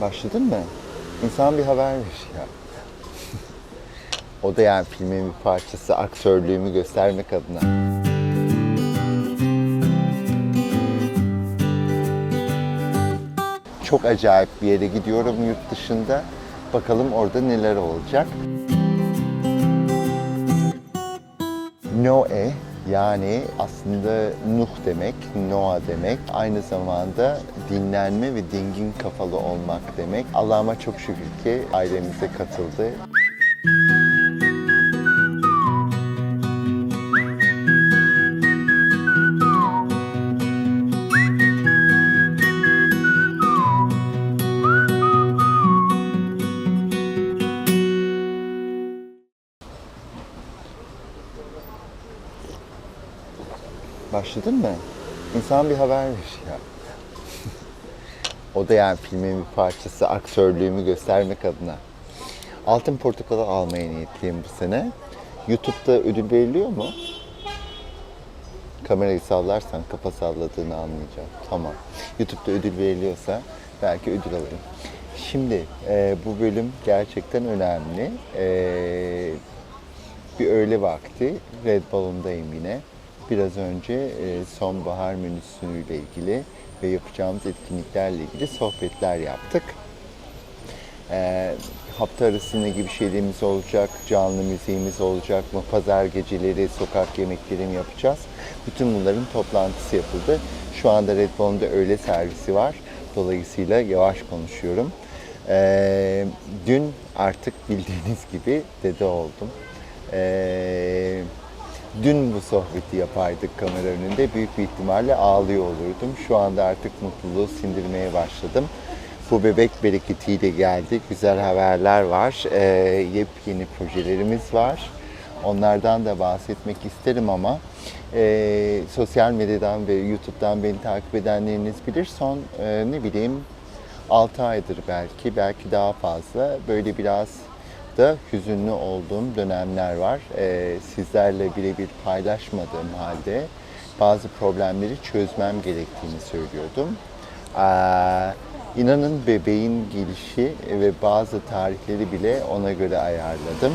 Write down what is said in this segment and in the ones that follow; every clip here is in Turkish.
Başladın mı? İnsan bir haber ya. o da yani filmin bir parçası, aktörlüğümü göstermek adına. Çok acayip bir yere gidiyorum yurt dışında. Bakalım orada neler olacak. Noe yani aslında Nuh demek, Noah demek. Aynı zamanda dinlenme ve dingin kafalı olmak demek. Allah'ıma çok şükür ki ailemize katıldı. Başladın mı? İnsan bir haber ver ya. o da yani filmin bir parçası, aktörlüğümü göstermek adına. Altın Portakal'ı almaya niyetliyim bu sene. YouTube'da ödül veriliyor mu? Kamerayı sallarsan kafa salladığını anlayacağım. Tamam. YouTube'da ödül veriliyorsa belki ödül alırım. Şimdi e, bu bölüm gerçekten önemli. E, bir öğle vakti Red Ballon'dayım yine. Biraz önce e, sonbahar menüsüyle ilgili ve yapacağımız etkinliklerle ilgili sohbetler yaptık. E, hafta arası ne gibi şeylerimiz olacak, canlı müziğimiz olacak mı, pazar geceleri sokak yemekleri mi yapacağız? Bütün bunların toplantısı yapıldı. Şu anda Red Ballon'da öğle servisi var. Dolayısıyla yavaş konuşuyorum. E, dün artık bildiğiniz gibi dede oldum. E, dün bu sohbeti yapaydık kamera önünde büyük bir ihtimalle ağlıyor olurdum. Şu anda artık mutluluğu sindirmeye başladım. Bu bebek bereketiyle geldi. Güzel haberler var. Ee, yepyeni projelerimiz var. Onlardan da bahsetmek isterim ama e, sosyal medyadan ve YouTube'dan beni takip edenleriniz bilir. Son e, ne bileyim 6 aydır belki, belki daha fazla böyle biraz da hüzünlü olduğum dönemler var. Ee, sizlerle birebir paylaşmadığım halde bazı problemleri çözmem gerektiğini söylüyordum. Ee, inanın bebeğin gelişi ve bazı tarihleri bile ona göre ayarladım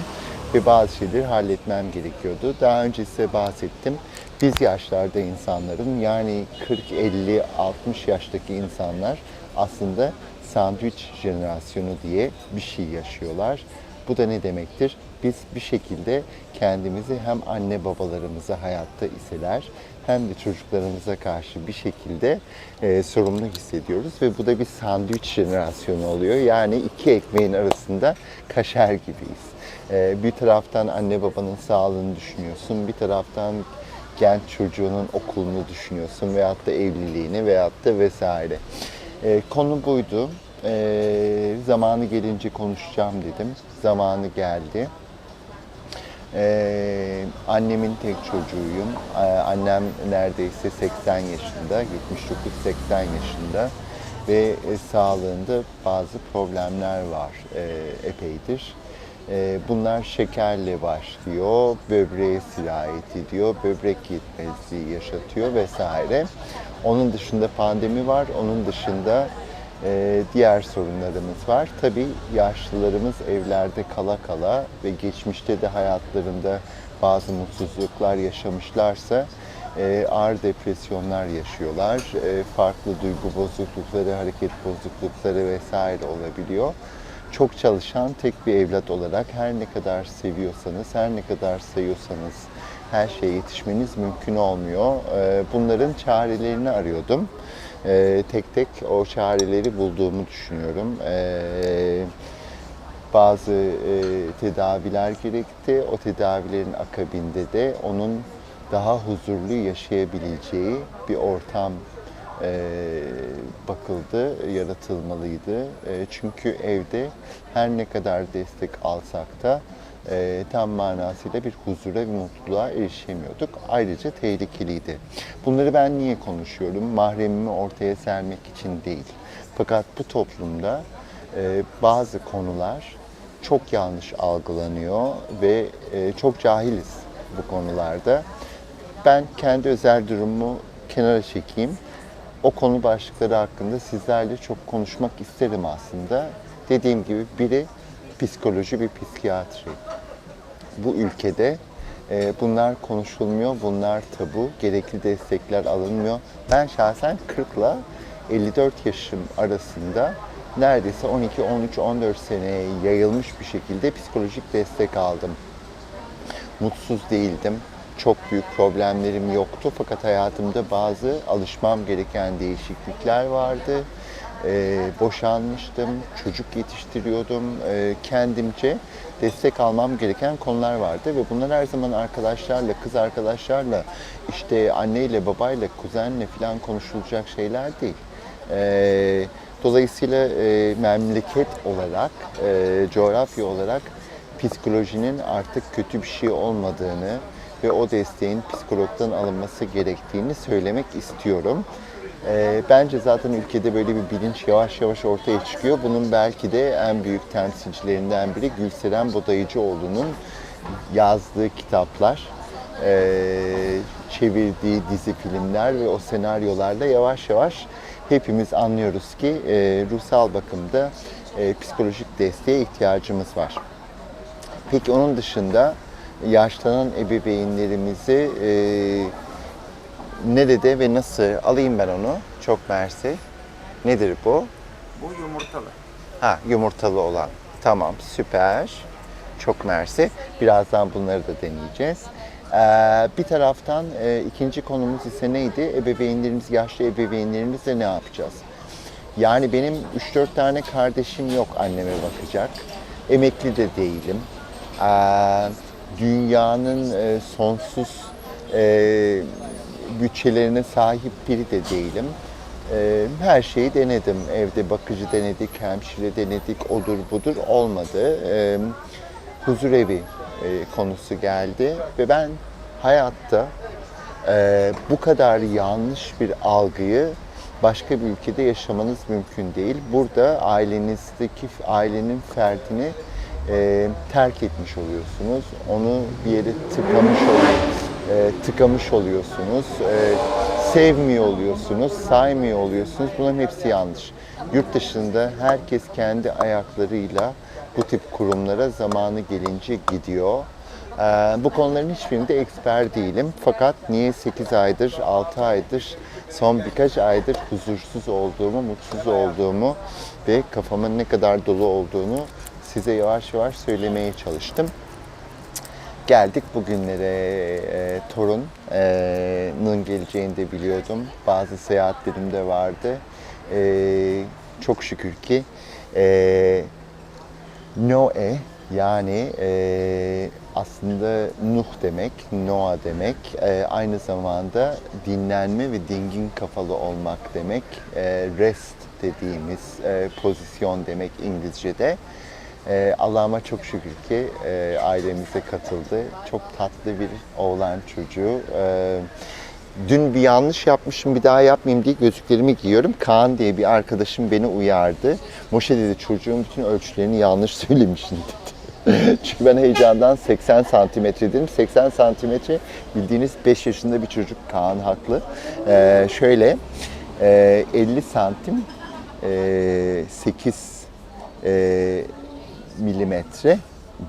ve bazı şeyleri halletmem gerekiyordu. Daha önce size bahsettim. Biz yaşlarda insanların yani 40, 50, 60 yaştaki insanlar aslında sandviç jenerasyonu diye bir şey yaşıyorlar. Bu da ne demektir? Biz bir şekilde kendimizi hem anne babalarımıza hayatta iseler hem de çocuklarımıza karşı bir şekilde e, sorumlu hissediyoruz ve bu da bir sandviç jenerasyonu oluyor. Yani iki ekmeğin arasında kaşar gibiyiz. E, bir taraftan anne babanın sağlığını düşünüyorsun, bir taraftan genç çocuğunun okulunu düşünüyorsun veyahut da evliliğini veyahut da vesaire. E, konu buydu. E, zamanı gelince konuşacağım dedim. Zamanı geldi. E, annemin tek çocuğuyum. E, annem neredeyse 80 yaşında, 79-80 yaşında ve e, sağlığında bazı problemler var e, epeydir. E, bunlar şekerle başlıyor, böbreğe sirayet ediyor, böbrek yetmezliği yaşatıyor vesaire. Onun dışında pandemi var, onun dışında e, diğer sorunlarımız var. Tabii yaşlılarımız evlerde kala kala ve geçmişte de hayatlarında bazı mutsuzluklar yaşamışlarsa e, ağır depresyonlar yaşıyorlar. E, farklı duygu bozuklukları, hareket bozuklukları vesaire olabiliyor çok çalışan tek bir evlat olarak her ne kadar seviyorsanız, her ne kadar sayıyorsanız her şeye yetişmeniz mümkün olmuyor. Ee, Bunların çarelerini arıyordum. Ee, Tek tek o çareleri bulduğumu düşünüyorum. Ee, Bazı e, tedaviler gerekti. O tedavilerin akabinde de onun daha huzurlu yaşayabileceği bir ortam e, bakıldı, yaratılmalıydı. E, çünkü evde her ne kadar destek alsak da e, tam manasıyla bir huzura ve mutluluğa erişemiyorduk. Ayrıca tehlikeliydi. Bunları ben niye konuşuyorum? Mahremimi ortaya sermek için değil. Fakat bu toplumda e, bazı konular çok yanlış algılanıyor ve e, çok cahiliz bu konularda. Ben kendi özel durumumu kenara çekeyim o konu başlıkları hakkında sizlerle çok konuşmak isterim aslında. Dediğim gibi biri psikoloji, bir psikiyatri. Bu ülkede e, bunlar konuşulmuyor, bunlar tabu, gerekli destekler alınmıyor. Ben şahsen 40 ile 54 yaşım arasında neredeyse 12, 13, 14 seneye yayılmış bir şekilde psikolojik destek aldım mutsuz değildim. Çok büyük problemlerim yoktu fakat hayatımda bazı alışmam gereken değişiklikler vardı. Ee, boşanmıştım, çocuk yetiştiriyordum. Ee, kendimce destek almam gereken konular vardı ve bunlar her zaman arkadaşlarla, kız arkadaşlarla, işte anneyle, babayla, kuzenle falan konuşulacak şeyler değil. Ee, dolayısıyla e, memleket olarak, e, coğrafya olarak psikolojinin artık kötü bir şey olmadığını ve o desteğin psikologdan alınması gerektiğini söylemek istiyorum. Ee, bence zaten ülkede böyle bir bilinç yavaş yavaş ortaya çıkıyor. Bunun belki de en büyük temsilcilerinden biri Gülseren Bodayıcıoğlu'nun yazdığı kitaplar, ee, çevirdiği dizi filmler ve o senaryolarla yavaş yavaş hepimiz anlıyoruz ki e, ruhsal bakımda e, psikolojik desteğe ihtiyacımız var. Peki onun dışında yaşlanan ebeveynlerimizi e, nerede ve nasıl alayım ben onu? Çok mersi. Nedir bu? Bu yumurtalı. Ha yumurtalı olan. Tamam süper. Çok mersi. Birazdan bunları da deneyeceğiz. Ee, bir taraftan e, ikinci konumuz ise neydi? Ebeveynlerimiz, yaşlı ebeveynlerimizle ne yapacağız? Yani benim 3-4 tane kardeşim yok anneme bakacak. Emekli de değilim. Ee, dünyanın e, sonsuz e, bütçelerine sahip biri de değilim. Ee, her şeyi denedim. Evde bakıcı denedik, hemşire denedik, odur budur olmadı. Ee, e, konusu geldi ve ben hayatta e, bu kadar yanlış bir algıyı başka bir ülkede yaşamanız mümkün değil. Burada ailenizdeki ailenin ferdini e, terk etmiş oluyorsunuz. Onu bir yere tıkamış oluyorsunuz. E, tıkamış oluyorsunuz. E, sevmiyor oluyorsunuz, saymıyor oluyorsunuz. Bunların hepsi yanlış. Yurt dışında herkes kendi ayaklarıyla bu tip kurumlara zamanı gelince gidiyor. Ee, bu konuların hiçbirinde eksper değilim. Fakat niye 8 aydır, 6 aydır, son birkaç aydır huzursuz olduğumu, mutsuz olduğumu ve kafamın ne kadar dolu olduğunu size yavaş yavaş söylemeye çalıştım. Geldik bugünlere. E, torunun geleceğini de biliyordum. Bazı seyahatlerim de vardı. E, çok şükür ki e, Noe yani e, aslında Nuh demek, Noah demek. E, aynı zamanda dinlenme ve dingin kafalı olmak demek. E, rest dediğimiz e, pozisyon demek İngilizce'de. E, Allah'ıma çok şükür ki e, ailemize katıldı. Çok tatlı bir oğlan çocuğu. E, dün bir yanlış yapmışım bir daha yapmayayım diye gözlüklerimi giyiyorum. Kaan diye bir arkadaşım beni uyardı. Moşe dedi çocuğun bütün ölçülerini yanlış söylemişsin dedi. Çünkü ben heyecandan 80 santimetre dedim. 80 santimetre bildiğiniz 5 yaşında bir çocuk Kaan haklı. E, şöyle e, 50 santim e, 8 e, milimetre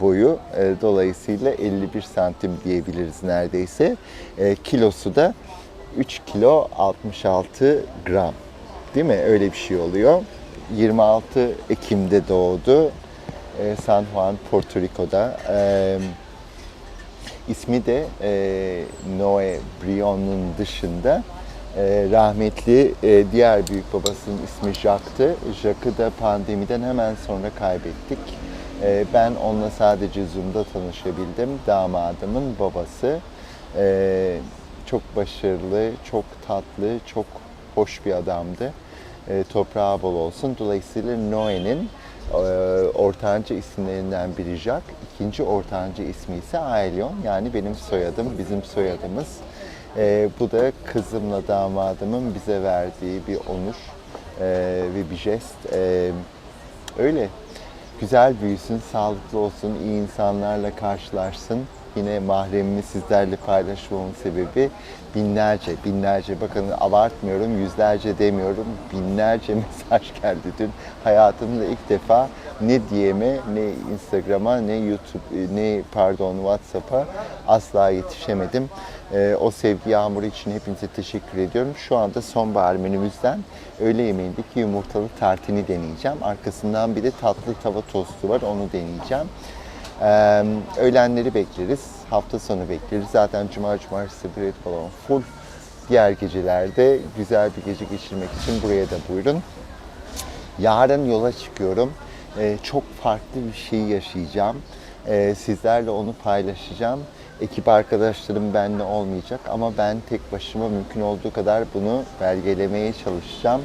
boyu. E, dolayısıyla 51 santim diyebiliriz neredeyse. E, kilosu da 3 kilo 66 gram. Değil mi? Öyle bir şey oluyor. 26 Ekim'de doğdu. E, San Juan, Porto Rico'da. E, ismi de Noe Brion'un dışında e, rahmetli e, diğer büyük babasının ismi Jacques'tı. Jacques'ı da pandemiden hemen sonra kaybettik. E, ben onunla sadece Zoom'da tanışabildim. Damadımın babası. E, çok başarılı, çok tatlı, çok hoş bir adamdı. E, toprağı bol olsun. Dolayısıyla Noe'nin e, ortanca isimlerinden biri Jacques. İkinci ortanca ismi ise Aelion. Yani benim soyadım, bizim soyadımız. E, bu da kızımla damadımın bize verdiği bir onur e, ve bir jest. E, öyle. Güzel büyüsün, sağlıklı olsun, iyi insanlarla karşılaşsın. Yine mahremimi sizlerle paylaşmamın sebebi binlerce, binlerce, bakın abartmıyorum, yüzlerce demiyorum, binlerce mesaj geldi dün. Hayatımda ilk defa ne DM'e, ne Instagram'a, ne YouTube, ne pardon WhatsApp'a asla yetişemedim. Ee, o sevgi yağmuru için hepinize teşekkür ediyorum. Şu anda sonbahar menümüzden öğle yemeğindeki yumurtalı tartini deneyeceğim. Arkasından bir de tatlı tava tostu var, onu deneyeceğim. Ee, öğlenleri bekleriz, hafta sonu bekleriz. Zaten cuma, cumartesi, bilet falan full. Diğer gecelerde güzel bir gece geçirmek için buraya da buyurun. Yarın yola çıkıyorum. Ee, çok farklı bir şey yaşayacağım. Ee, sizlerle onu paylaşacağım. Ekip arkadaşlarım benimle olmayacak ama ben tek başıma mümkün olduğu kadar bunu belgelemeye çalışacağım.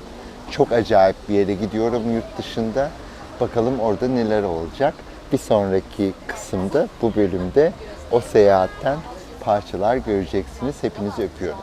Çok acayip bir yere gidiyorum yurt dışında. Bakalım orada neler olacak. Bir sonraki kısımda bu bölümde o seyahatten parçalar göreceksiniz. Hepinizi öpüyorum.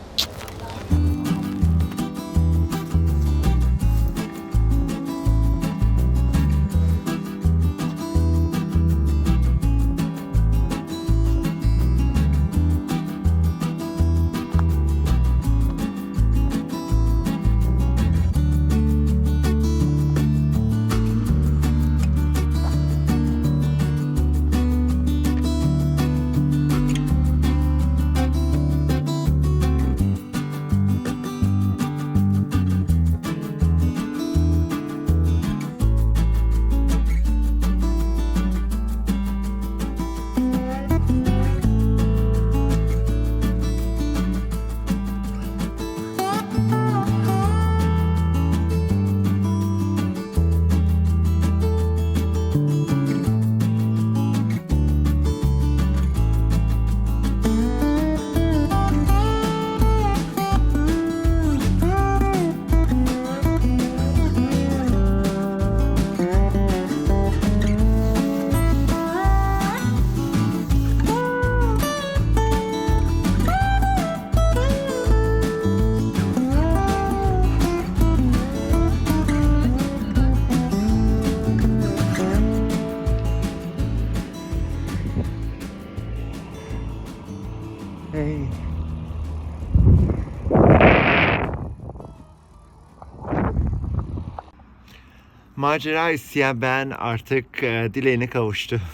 Macera isteyen ben artık e, dileğine kavuştu.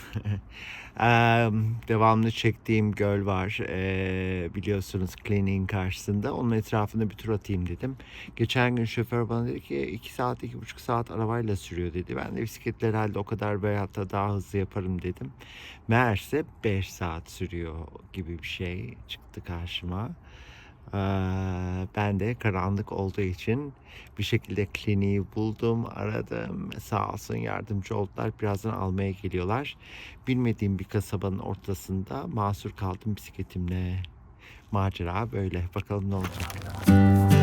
E, devamlı çektiğim göl var. E, biliyorsunuz Cleaning karşısında. Onun etrafında bir tur atayım dedim. Geçen gün şoför bana dedi ki 2 saat, iki buçuk saat arabayla sürüyor dedi. Ben de bisikletle herhalde o kadar veyahut da daha hızlı yaparım dedim. Meğerse 5 saat sürüyor gibi bir şey çıktı karşıma. Ben de karanlık olduğu için bir şekilde kliniği buldum, aradım. Sağ olsun yardımcı oldular. Birazdan almaya geliyorlar. Bilmediğim bir kasabanın ortasında mahsur kaldım bisikletimle. Macera böyle. Bakalım ne olacak.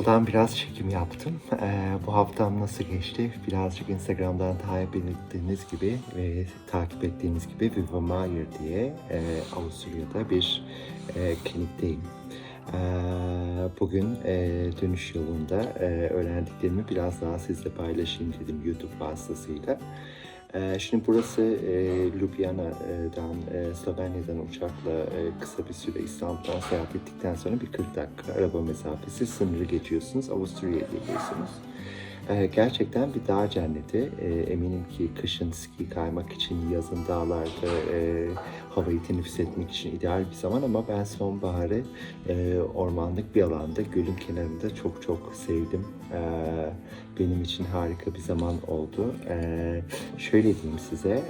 Yoldan biraz çekim yaptım. Ee, bu haftam nasıl geçti? Birazcık Instagram'dan takip ettiğiniz gibi ve takip ettiğiniz gibi Viva Mayer diye e, Avusturya'da bir e, klinikteyim. Ee, bugün e, dönüş yolunda e, öğrendiklerimi biraz daha sizle paylaşayım dedim YouTube vasıtasıyla. Ee, Şimdi burası e, Ljubljana'dan, e, Slovenya'dan uçakla e, kısa bir süre İstanbul'dan seyahat ettikten sonra bir 40 dakika araba mesafesi sınırı geçiyorsunuz. Avusturya'ya geliyorsunuz. Ee, Gerçekten bir dağ cenneti. Ee, Eminim ki kışın ski kaymak için, yazın dağlarda e, havayı teneffüs etmek için ideal bir zaman ama ben sonbaharı e, ormanlık bir alanda, gölün kenarında çok çok sevdim. Ee, benim için harika bir zaman oldu. Şöyle diyeyim size,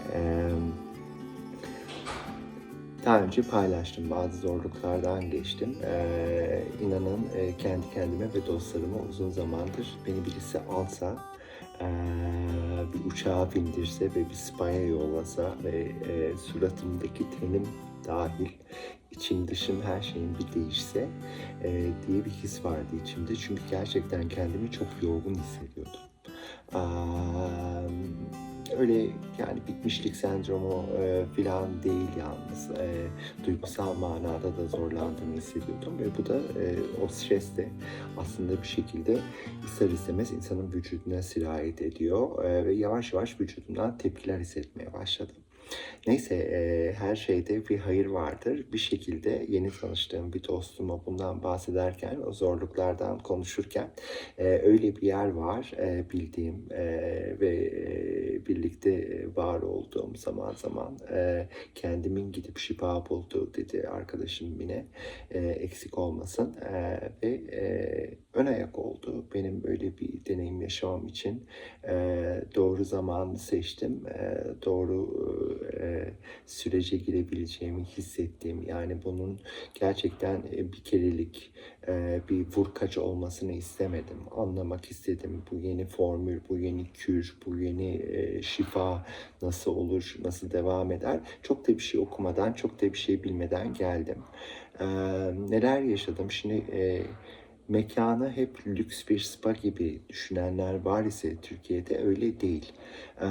daha önce paylaştım, bazı zorluklardan geçtim. Ee, inanın e, kendi kendime ve dostlarıma uzun zamandır beni birisi alsa, e, bir uçağa bindirse ve bir spaya yollasa ve e, suratımdaki tenim dahil içim dışım her şeyin bir değişse e, diye bir his vardı içimde. Çünkü gerçekten kendimi çok yorgun hissediyordum. Aa, öyle yani bitmişlik sendromu e, falan değil yalnız. E, duygusal manada da zorlandığımı hissediyordum ve bu da e, o stres de aslında bir şekilde ister istemez insanın vücuduna sirayet ediyor e, ve yavaş yavaş vücudumdan tepkiler hissetmeye başladım. Neyse e, her şeyde bir hayır vardır. Bir şekilde yeni tanıştığım bir dostuma bundan bahsederken, o zorluklardan konuşurken e, öyle bir yer var e, bildiğim e, ve e, birlikte var olduğum zaman zaman e, kendimin gidip şifa bulduğu dedi arkadaşım Mine. E, eksik olmasın e, ve e, ön ayak oldu benim böyle bir deneyim yaşamam için. E, doğru zamanı seçtim. E, doğru e, sürece girebileceğimi hissettiğim yani bunun gerçekten e, bir kerelik e, bir vurkaç olmasını istemedim. Anlamak istedim bu yeni formül, bu yeni kür, bu yeni e, şifa nasıl olur, nasıl devam eder. Çok da bir şey okumadan, çok da bir şey bilmeden geldim. E, neler yaşadım? Şimdi e, mekanı hep lüks bir spa gibi düşünenler var ise Türkiye'de öyle değil. Ee,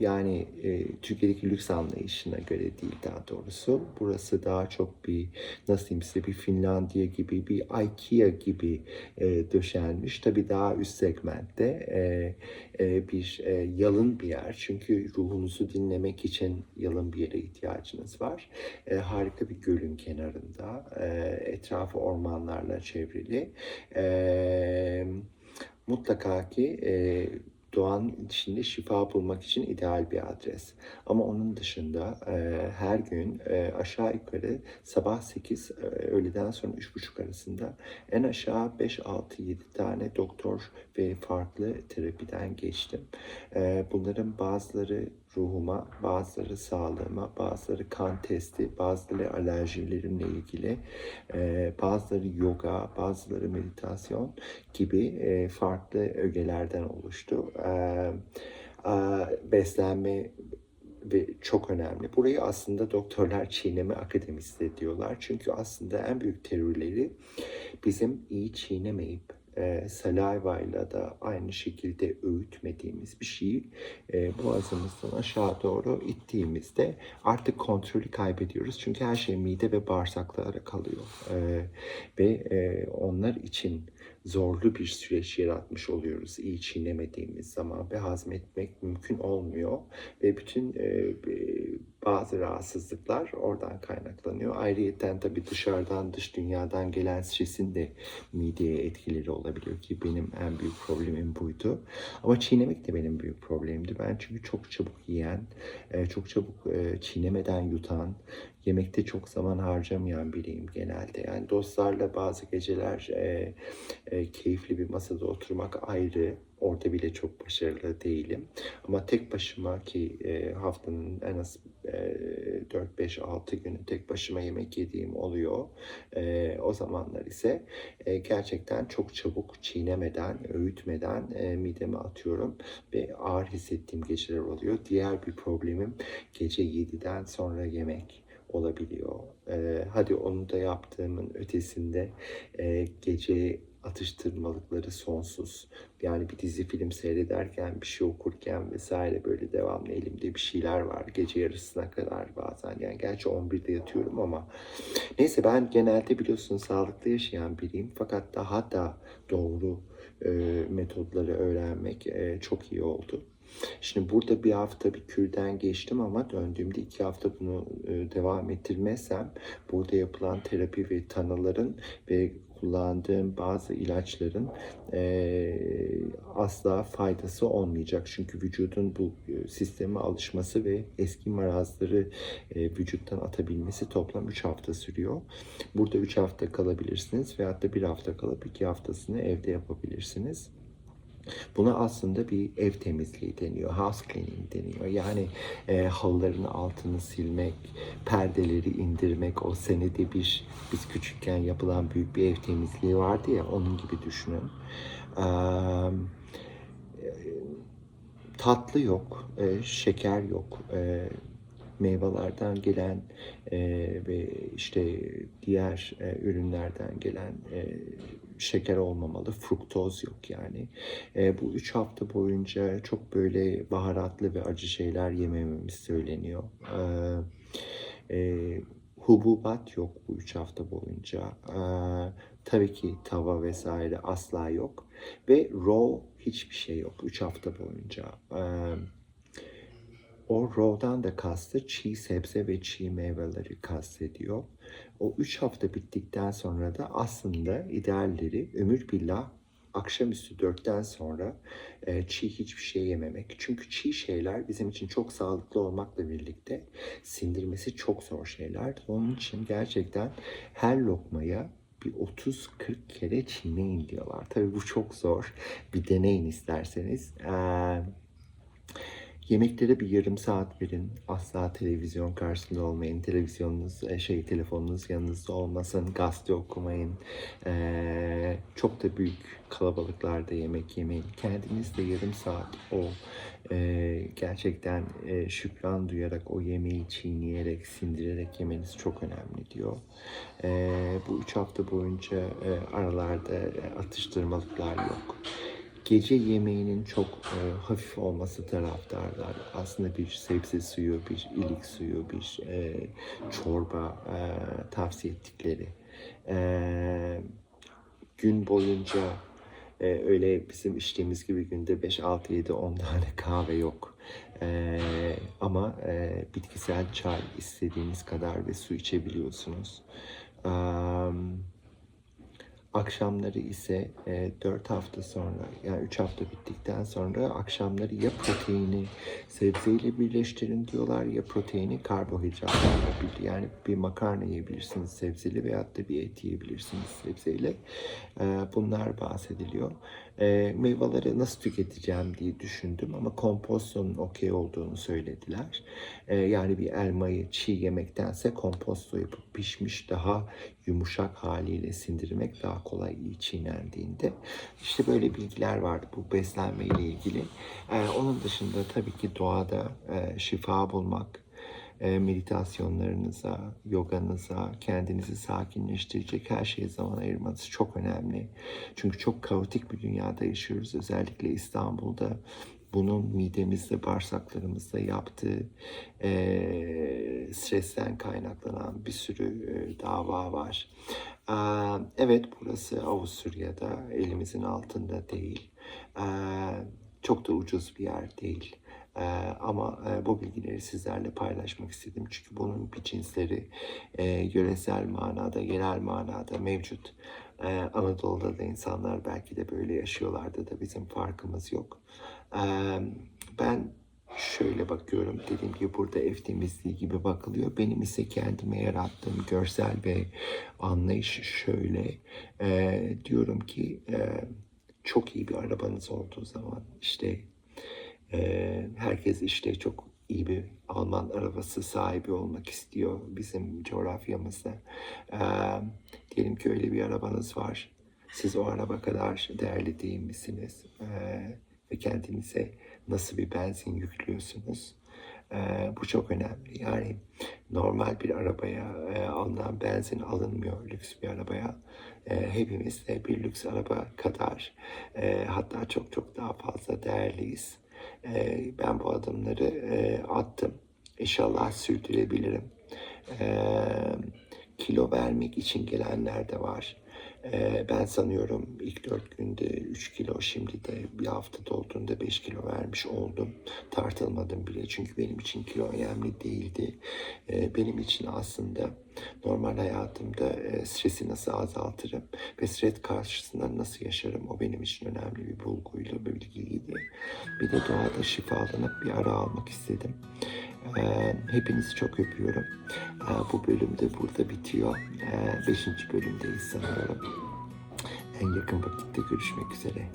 yani e, Türkiye'deki lüks anlayışına göre değil daha doğrusu. Burası daha çok bir nasıl diyeyim size bir Finlandiya gibi bir IKEA gibi e, döşenmiş. Tabii daha üst segmentte e, bir e, yalın bir yer. Çünkü ruhunuzu dinlemek için yalın bir yere ihtiyacınız var. E, harika bir gölün kenarında. E, etrafı ormanlarla çevrili. E, mutlaka ki doğanın içinde şifa bulmak için ideal bir adres. Ama onun dışında e, her gün e, aşağı yukarı sabah 8 e, öğleden sonra 3.30 arasında en aşağı 5 6 7 tane doktor ve farklı terapiden geçtim. E, bunların bazıları ruhuma, bazıları sağlığıma, bazıları kan testi, bazıları alerjilerimle ilgili, e, bazıları yoga, bazıları meditasyon gibi e, farklı ögelerden oluştu. E, beslenme ve çok önemli. Burayı aslında doktorlar çiğneme akademisi diyorlar. Çünkü aslında en büyük terörleri bizim iyi çiğnemeyip e, saliva ile da aynı şekilde öğütmediğimiz bir şeyi e, boğazımızdan aşağı doğru ittiğimizde artık kontrolü kaybediyoruz. Çünkü her şey mide ve bağırsaklara kalıyor. E, ve e, onlar için zorlu bir süreç yaratmış oluyoruz iyi çiğnemediğimiz zaman ve hazmetmek mümkün olmuyor ve bütün e, e, bazı rahatsızlıklar oradan kaynaklanıyor. Ayrıyeten tabii dışarıdan dış dünyadan gelen stresin de mideye etkileri olabiliyor ki benim en büyük problemim buydu. Ama çiğnemek de benim büyük problemimdi. Ben çünkü çok çabuk yiyen, e, çok çabuk e, çiğnemeden yutan, yemekte çok zaman harcamayan biriyim genelde. Yani dostlarla bazı geceler e, keyifli bir masada oturmak ayrı. Orada bile çok başarılı değilim. Ama tek başıma ki e, haftanın en az e, 4-5-6 günü tek başıma yemek yediğim oluyor. E, o zamanlar ise e, gerçekten çok çabuk çiğnemeden, öğütmeden e, mideme atıyorum ve ağır hissettiğim geceler oluyor. Diğer bir problemim gece 7'den sonra yemek olabiliyor. Ee, hadi onu da yaptığımın ötesinde e, gece atıştırmalıkları sonsuz. Yani bir dizi film seyrederken, bir şey okurken vesaire böyle devamlı elimde bir şeyler var. Gece yarısına kadar bazen. Yani gerçi 11'de yatıyorum ama neyse ben genelde biliyorsun sağlıklı yaşayan biriyim. Fakat daha da doğru e, metodları öğrenmek e, çok iyi oldu. Şimdi burada bir hafta bir kürden geçtim ama döndüğümde iki hafta bunu e, devam ettirmezsem burada yapılan terapi ve tanıların ve kullandığım bazı ilaçların e, asla faydası olmayacak. Çünkü vücudun bu sisteme alışması ve eski marazları e, vücuttan atabilmesi toplam 3 hafta sürüyor. Burada 3 hafta kalabilirsiniz veyahut da bir hafta kalıp 2 haftasını evde yapabilirsiniz. Buna aslında bir ev temizliği deniyor, house cleaning deniyor. Yani e, halıların altını silmek, perdeleri indirmek, o senede bir biz küçükken yapılan büyük bir ev temizliği vardı ya, onun gibi düşünün. Eee tatlı yok, e, şeker yok. E, meyvelerden gelen e, ve işte diğer e, ürünlerden gelen e, şeker olmamalı, fruktoz yok yani. E, bu üç hafta boyunca çok böyle baharatlı ve acı şeyler yemememiz söyleniyor. E, e, hububat yok bu üç hafta boyunca. E, tabii ki tava vesaire asla yok. Ve raw hiçbir şey yok 3 hafta boyunca. E, o raw'dan da kastı çiğ sebze ve çiğ meyveleri kastediyor. O 3 hafta bittikten sonra da aslında idealleri ömür billah akşamüstü 4'ten sonra e, çiğ hiçbir şey yememek. Çünkü çiğ şeyler bizim için çok sağlıklı olmakla birlikte sindirmesi çok zor şeyler. Onun için gerçekten her lokmaya bir 30-40 kere çiğneyin diyorlar. Tabii bu çok zor. Bir deneyin isterseniz. Ee, Yemeklere bir yarım saat verin. Asla televizyon karşısında olmayın. Televizyonunuz, e, şey telefonunuz yanınızda olmasın. Gazete okumayın. Ee, çok da büyük kalabalıklarda yemek yemeyin. Kendiniz de yarım saat o e, gerçekten e, şükran duyarak o yemeği çiğneyerek, sindirerek yemeniz çok önemli diyor. E, bu üç hafta boyunca e, aralarda e, atıştırmalıklar yok gece yemeğinin çok e, hafif olması taraftarlar. Aslında bir sebze suyu, bir ilik suyu, bir e, çorba e, tavsiye ettikleri. E, gün boyunca e, öyle bizim içtiğimiz gibi günde 5, 6, 7, 10 tane kahve yok. E, ama e, bitkisel çay istediğiniz kadar ve su içebiliyorsunuz. Um, Akşamları ise e, 4 hafta sonra yani 3 hafta bittikten sonra akşamları ya proteini sebzeyle birleştirin diyorlar ya proteini karbonhidratlarla bir yani bir makarna yiyebilirsiniz sebzeli veyahut da bir et yiyebilirsiniz sebzeyle. E, bunlar bahsediliyor. E, meyveleri nasıl tüketeceğim diye düşündüm ama kompostonun okey olduğunu söylediler. E, yani bir elmayı çiğ yemektense komposto yapıp pişmiş daha yumuşak haliyle sindirmek daha kolay iyi çiğnendiğinde. İşte böyle bilgiler vardı bu beslenme ile ilgili. Ee, onun dışında tabii ki doğada e, şifa bulmak, e, meditasyonlarınıza, yoganıza, kendinizi sakinleştirecek her şeye zaman ayırmanız çok önemli. Çünkü çok kaotik bir dünyada yaşıyoruz. Özellikle İstanbul'da bunun midemizde, bağırsaklarımızda yaptığı e, stresten kaynaklanan bir sürü e, dava var. E, evet burası Avusturya'da, elimizin altında değil. E, çok da ucuz bir yer değil. Ee, ama e, bu bilgileri sizlerle paylaşmak istedim. Çünkü bunun bir cinsleri e, yöresel manada, genel manada mevcut. Ee, Anadolu'da da insanlar belki de böyle yaşıyorlardı da bizim farkımız yok. Ee, ben şöyle bakıyorum. Dediğim gibi burada ev temizliği gibi bakılıyor. Benim ise kendime yarattığım görsel ve anlayış şöyle. Ee, diyorum ki e, çok iyi bir arabanız olduğu zaman işte e, herkes işte çok iyi bir Alman arabası sahibi olmak istiyor bizim coğrafyamızda. Ee, diyelim ki öyle bir arabanız var. Siz o araba kadar değerli değil misiniz? Ee, ve kendinize nasıl bir benzin yüklüyorsunuz? Ee, bu çok önemli. Yani normal bir arabaya e, alınan benzin alınmıyor lüks bir arabaya. E, hepimiz de bir lüks araba kadar e, hatta çok çok daha fazla değerliyiz. E, ben bu adımları e, attım. İnşallah sürdürebilirim. E, kilo vermek için gelenler de var. Ee, ben sanıyorum ilk dört günde 3 kilo şimdi de bir hafta dolduğunda 5 kilo vermiş oldum. Tartılmadım bile çünkü benim için kilo önemli değildi. Ee, benim için aslında normal hayatımda e, stresi nasıl azaltırım ve stres karşısında nasıl yaşarım o benim için önemli bir bulguyla bir bilgiydi. Bir de doğada şifalanıp bir ara almak istedim. Ee, hepinizi çok öpüyorum. Ee, bu bölüm de burada bitiyor. Ee, beşinci bölümdeyiz sanıyorum. En yakın vakitte görüşmek üzere.